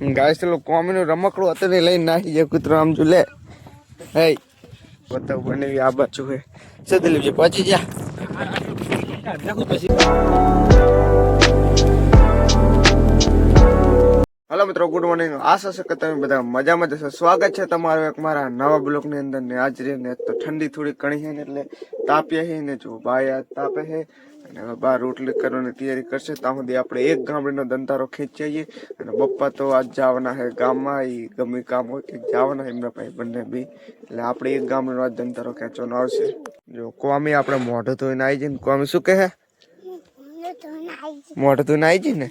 ગાય ચલો, કોમીનું રમકડું હતું ને લઈને નાખી જાય કૂતરો, આમ જો લે. હે, બતાવ બનેવી આ બાજુ હે. સદલીજી પહોંચી જા. હલો મિત્રો, ગુડ મોર્નિંગ. આશા છે કે તમે બધા મજામાં જશો સ્વાગત છે તમારું એક મારા નવા બ્લોકની અંદર. ને હાજરી ને તો ઠંડી થોડી ઘણી છે ને એટલે તાપ્યા છે ને જો આ તાપે છે. અને હવે બાર રોટલી કરવાની તૈયારી કરશે. ત્યાં સુધી આપણે એક ગામડીનો ધંધારો ખેંચીએ અને પપ્પા તો આજ જવાના છે ગામમાં એ ગમે કામ હોય કે જવાના એમના ભાઈ બંને બી. એટલે આપણે એક ગામડીનો આજ ધંધારો ખેંચવાનો આવશે. જો કોમી આપણે મોઢું ધોઈને આવી જઈને, કોમી શું કહે? મોઢું ધોઈને આવી જઈ ને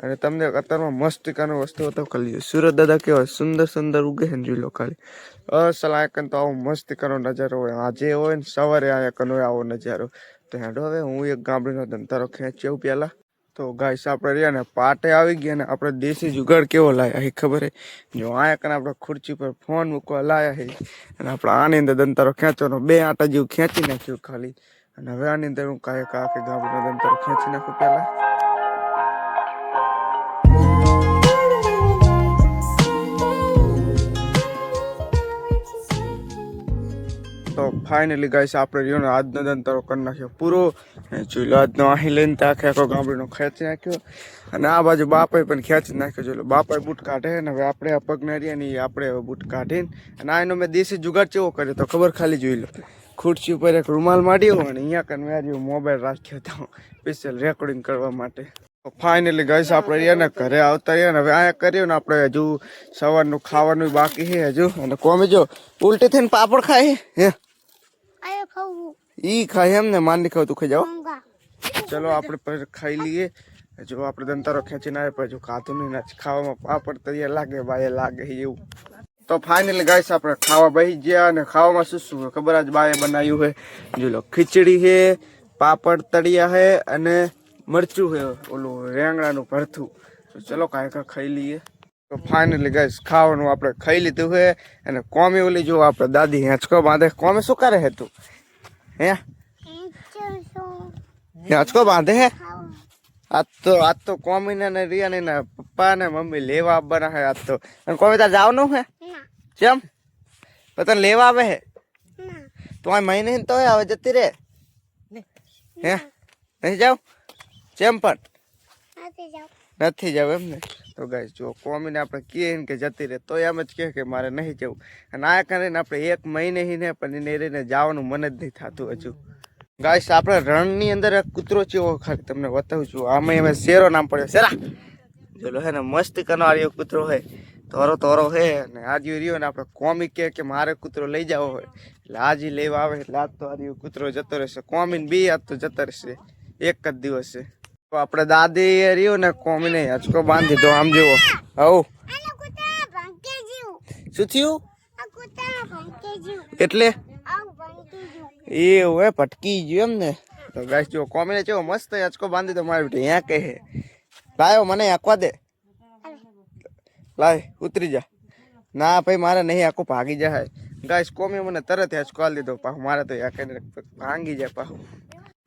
અને તમને અત્યારમાં મસ્તિકાનો વસ્તુ હતો ખાલી સુરત દાદા કેવા સુંદર સુંદર ઉગે છે જોઈ લો ખાલી. અસલ આયકન તો આવો મસ્તિકાનો નજારો હોય. આજે હોય ને સવારે આયકન હોય આવો નજારો. તો હેડો હવે, હું એક ગામડીનો ધંધારો ખેંચ્યો પહેલાં તો ગાઈસ, આપણે રહ્યા ને, પાટે આવી ગયા ને, આપણે દેશી જુગાડ કેવો લાયા હે, ખબર હે? જો આયા કને આપણે ખુરચી પર ફોન મૂકવા લાયા છે અને આપણે આની અંદર દંતારો ખેંચવાનો, બે આટા જેવું ખેંચી નાખ્યું ખાલી. અને હવે આની અંદર હું કાંઈક આખે ગામડીનો દંતારો ખેંચી નાખું પહેલા ફાઇનલી ગાઈસ આપણે રહ્યો ને આજનો દંતારો કરી નાખ્યો પૂરો. અને જોઈ લો, આજનો અહીં લઈને તો આખે આખો ગામડીનો ખેંચી નાખ્યો. અને આ બાજુ બાપાએ પણ ખેંચી નાખ્યો, જોઈ લો. બાપાએ બૂટ કાઢે ને હવે આપણે પગના રહ્યા ને આપણે હવે બૂટ કાઢીને. અને આ એનો મેં દેશી જુગાડ ચેવો કર્યો તો ખબર ખાલી જોઈ લો. ખુરશી ઉપર એક રૂમાલ માંડ્યો અને અહીંયા કન મેં મોબાઈલ રાખ્યો હતો સ્પેશિયલ રેકોર્ડિંગ કરવા માટે. ફાઇનલી ગઈશ આપણે રહ્યા ને ઘરે આવતા રહ્યા ને હવે અહીંયા કર્યું ને આપણે હજુ સવારનું ખાવાનું બાકી છે હજુ. અને કોમે જો, ઉલટી થઈને પાપડ ખાય હે? ઈ ખાય એમ ને માન ખાવ તું ખાઈ જાઓ ચલો આપણે પર ખાઈ લઈએ. જો આપણે દંતારો ખેંચીને આવે પછી ખાતું નહીં ખાવામાં પાપડ તૈયાર લાગે બાય લાગે એવું. તો ફાઇનલી ગાઈસ આપણે ખાવા બહી ગયા અને ખાવામાં શું શું ખબર? આજ બાએ બનાવ્યું છે. જો લો ખીચડી છે પાપડ તળિયા છે અને મરચું છે ઓલું રેંગણાનું ભરથું. તો ચલો કાંઈ કાંઈ ખાઈ લઈએ. તો ફાઇનલી ગાઈસ ખાવાનું આપણે ખાઈ લીધું છે. અને કોમી ઓલી જો આપણે દાદી હેંચકો બાંધે. કોમે શું કરે તું? હે? હેંચકો બાંધે હે? આજ તો આજ તો કોમીને ને રિયાની ને પપ્પા ને મમ્મી લેવા આવવાના હે આજ તો. અને કોમી તાર જવાનું હે? કેમ? તને લેવા આવે હે? તું આ મહિને તો આવે જતી રે હે? નહીં જાવ કેમ પણ? નથી જાવ એમ ને? તો ગાય જો કોમીને આપણે કહીએ ને કે જતી રહે તો એમ જ કહે કે મારે નહીં જવું. અને આ કરીને આપણે એક મહિને ને પણ એને રહીને જવાનું મન જ નહીં થતું હજુ. ગાઈસ આપણે રણની અંદર કૂતરો ચેવો ખાલી તમને બતાવું છું. આમાં એમાં શેરો નામ પડ્યો. શેરા! જોલો હે ને, મસ્ત કરનાર કૂતરો હે. તોરો તોરો હે અને આજે રહ્યો ને આપણે કોમી કહે કે મારે કૂતરો લઈ જાવો હોય. એટલે આજે લેવા આવે એટલે આજ તો આ કૂતરો જતો રહેશે. કોમીન બી આજ તો જતો રહેશે. એક જ દિવસ. છે આપણે દાદી રહ્યો ને કોમીને હચકો બાંધી દો આમ જુઓ. હવ શું થયું? એટલે? એવું હે, ભટકી ગયું એમ ને. તો ગાઈસ જો કોમીને ચેવો મસ્ત હચકો બાંધી દો મારી બેટી કહે લાયો મને, આંકવા દે. લાય, ઉતરી જા. ના ભાઈ, મારે નહીં, આખું ભાગી જાય ગાઈસ કોમી મને તરત હચકો આલી દીધો. મારે તો યાકે ભાંગી જાય પાછું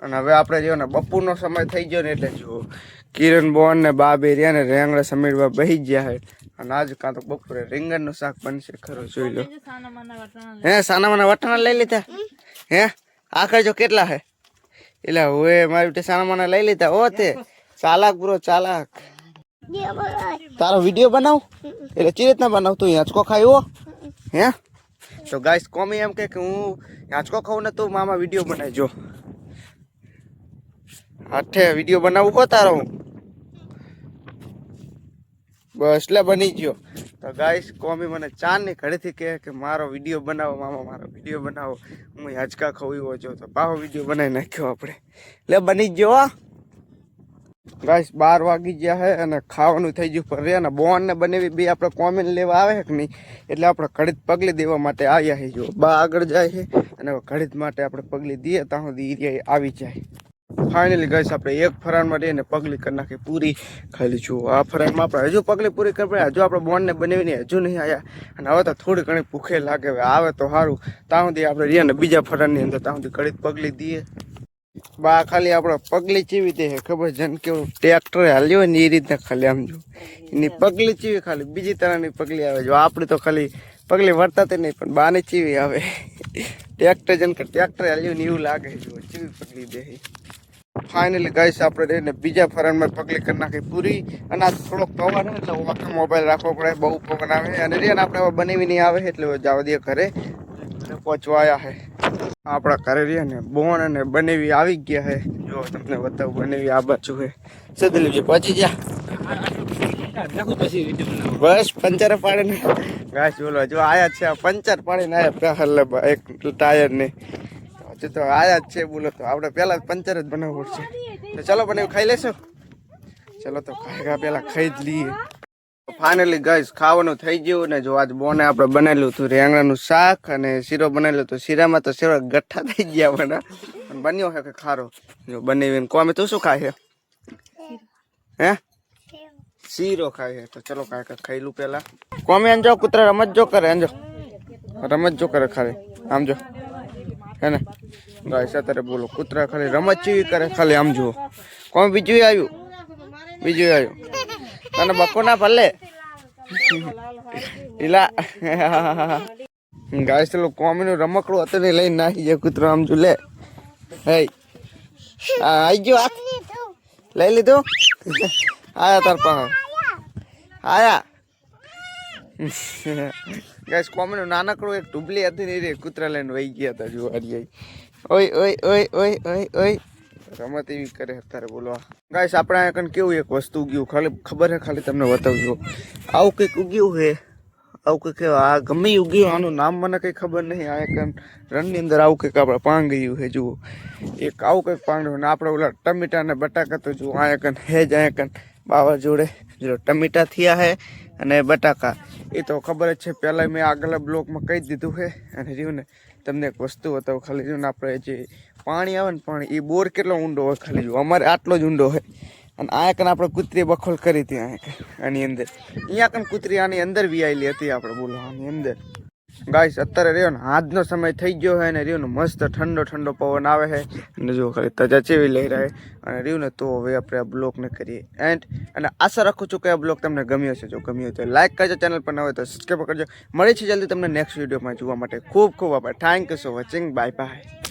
અને હવે આપણે જો ને બપોરનો સમય થઈ ગયો ને એટલે જો કિરણ બોન ને બા બે રહ્યા ને રેંગડા સમીરવા બહી ગયા હે. અને આજ કાં તો બપોરે રીંગણનું શાક બનશે ખરો જોઈ લો. હે સાનામાના વટાણા લઈ લીધા? હે આખર જો કેટલા હે? એટલે હવે મારી બેટી સાનામાના લઈ લીધા ઓ તે. ચાલાક બ્રો ચાલાક. તારો વીડિયો બનાવ? એટલે ચી રીતના બનાવ? તું યાચકો ખાયો હે. તો ગાઈસ કોમી એમ કે કે હું યાચકો ખાઉં ને તું મામા વીડિયો બનાવજો. હાથે વીડિયો બનાવવું હો તારો હું. બસ એટલે બની ગયો. તો ગાઈસ કોમી મને ચાંદની ઘડીથી કહે કે મારો વીડિયો બનાવો, મામા, મારો વીડિયો બનાવો. હું હાજકા ખાવું એવો છો. તો પાવો વીડિયો બનાવી નાખ્યો આપણે. એટલે બની ગયો હો. ગાઈસ બાર વાગી ગયા હે અને ખાવાનું થઈ ગયું પર રે ને બોન ને બનેવી બી આપણે કોમેન્ટ લેવા આવે કે નહીં? એટલે આપણે ઘડીત પગલી દેવા માટે આવ્યા છે જો. બા આગળ જાય છે અને ઘડિત માટે આપણે પગલી દઈએ, ત્યાં સુધી આવી જાય. ફાઇનલી ગઈશ આપણે એક ફરાનમાં રહીને પગલી કરી નાખી, પૂરી ખાલી. જુઓ, આ ફરાનમાં આપણે હજુ પગલી પૂરી કરી પડે હજુ આપણે બોનને બનાવીને હજુ નહીં આવ્યા અને હવે તો થોડી ઘણી ભૂખે લાગે. આવે તો સારું. ત્યાં સુધી આપણે રહીએ ને બીજા ફરાનની અંદર ત્યાં સુધી ઘડીત પગલી દઈએ. બા, ખાલી આપણે પગલી ચીવી દે ખબર છે? કેવું ટ્રેક્ટર હાલ્યો ને એ રીતના ખાલી આમ જો એની પગલી ચીવી ખાલી. બીજી તરહની પગલી આવે. જો, આપણી તો ખાલી પગલી વર્તાતી નહીં, પણ બાની ચીવી આવે. ટ્રેક્ટર જેમ કે ટ્રેક્ટર હાલ્યો ને એવું લાગે જો ચીવી પગલી દે ફાઇનલી ગાઈસ આપણે એને બીજા ફરનમાં પગલી કરી નાખી પૂરી. અને આ થોડોક પવન હોય એટલે આખો મોબાઈલ રાખવો પડે, બહુ પવન આવે. અને રિયાને આપણે બનાવી નહીં આવે, એટલે જવા દઈએ ઘરે. પહોંચવા આવ્યા આપણા ઘરે રહ્યા ને બોણ અને બનેવી આવી ગયા છે જો તમને બતાવું, બનેવી આ બાજુ છે સદલીજી પહોંચી ગયા. બસ, પંચર પાડે ને ગાય બોલો, જો આયા છે પંચર પાડીને આયા પ્રહલ એક ટાયર ને. હજુ તો આયા જ છે બોલો તો. આપણે પહેલાં પંચર જ બનાવવું પડશે. તો ચલો એવું ખાઈ લેશો? ચલો તો ખાઈ પહેલાં ખાઈ જ લઈએ. ફાઇનલી ગઈશ ખાવાનું થઈ ગયું ને જો આજ બોને આપણે બનાવેલું હતું રેંગણાનું શાક અને શીરો બનાવેલો હતું. શીરામાં તો શીરો ગઠ્ઠા થઈ ગયા બના પણ બન્યો છે કે ખારો? જો બનાવીને કોમે તું શું ખાય હે? શીરો. ખાય છે તો ચલો કાંઈ ખાઈ લઉં પહેલાં. કોમે અંજો કૂતરા રમત જો કરે અંજો રમત જો કરે ખાલી. આમ જો. હે ને? ગાઈસ અત્યારે બોલો, કૂતરા ખાલી રમત ચીવી કરે, ખાલી આમ જુઓ. કોણ બીજું આવ્યું? બીજું આવ્યું. તને બકો ના ભલે ઇલા ગાય ચલો કોમીનું રમકડું હતું ને લઈને નાખી જાય કૂતરો આમ જો લે. હે. આવી ગયો આ લઈ લીધું? આયા તાર પાસે આયા. ગાઈસ કોમીનું નાનકડું એક ટુબલી હતી ને એ રે કૂતરા લઈને વહી ગયા હતા જો હરિયાઈ ઓય ઓય ઓય ઓય ઓય ઓય રમત એવી કરે અત્યારે બોલવા ગાઈસ આપણે અહીંયા કણ કેવું એક વસ્તુ ઉગ્યું ખાલી ખબર હે ખાલી તમને બતાવજો આવું કંઈક ઉગ્યું હે આવું કંઈક આ ગમે ઈ ઉગ્યું આનું નામ મને કંઈ ખબર નહીં આ કણ રનની અંદર આવું કંઈક આપણે પાંગ ગયું હે જુઓ એક આવું કંઈક પાંગડ્યું ને આપણે ઓલા ટમેટા ને બટાકા તો જુઓ અહીંયા કણ હે જ અહીંયા કણ બાવા જોડે જો ટમેટા થયા હે અને બટાકા એ તો ખબર જ છે, પહેલાં મેં આગલા બ્લોકમાં કહી દીધું છે. અને રહ્યું ને, તમને એક વસ્તુ બતાવું, ખાલી રહ્યું આપણે જે પાણી આવે ને, પાણી એ બોર કેટલો ઊંડો હોય ખાલી જો, અમારે આટલો જ ઊંડો હોય અને આ કને આપણે કૂતરી બખોલ કરી હતી આની અંદર. અહીંયા કણ કૂતરી આની અંદર વિયાયેલી હતી આપણે બોલો આની અંદર. ગાઈસ અત્યારે રહ્યો ને, આજનો સમય થઈ ગયો છે અને રહ્યું મસ્ત ઠંડો ઠંડો પવન આવે છે અને જો ખાલી તજા ચેવી લઈ રહ્યા અને રહ્યું ને તો હવે આપણે આ બ્લોગને કરીએ એન્ડ અને આશા રાખું છું કે આ બ્લોગ તમને ગમ્યો છે જો ગમ્યો તો લાઈક કરજો ચેનલ પર ન હોય તો સબસ્ક્રાઈબ કરજો. મળે છે જલ્દી તમને નેક્સ્ટ વિડીયોમાં જોવા માટે ખૂબ ખૂબ આભાર. Thank you so watching bye bye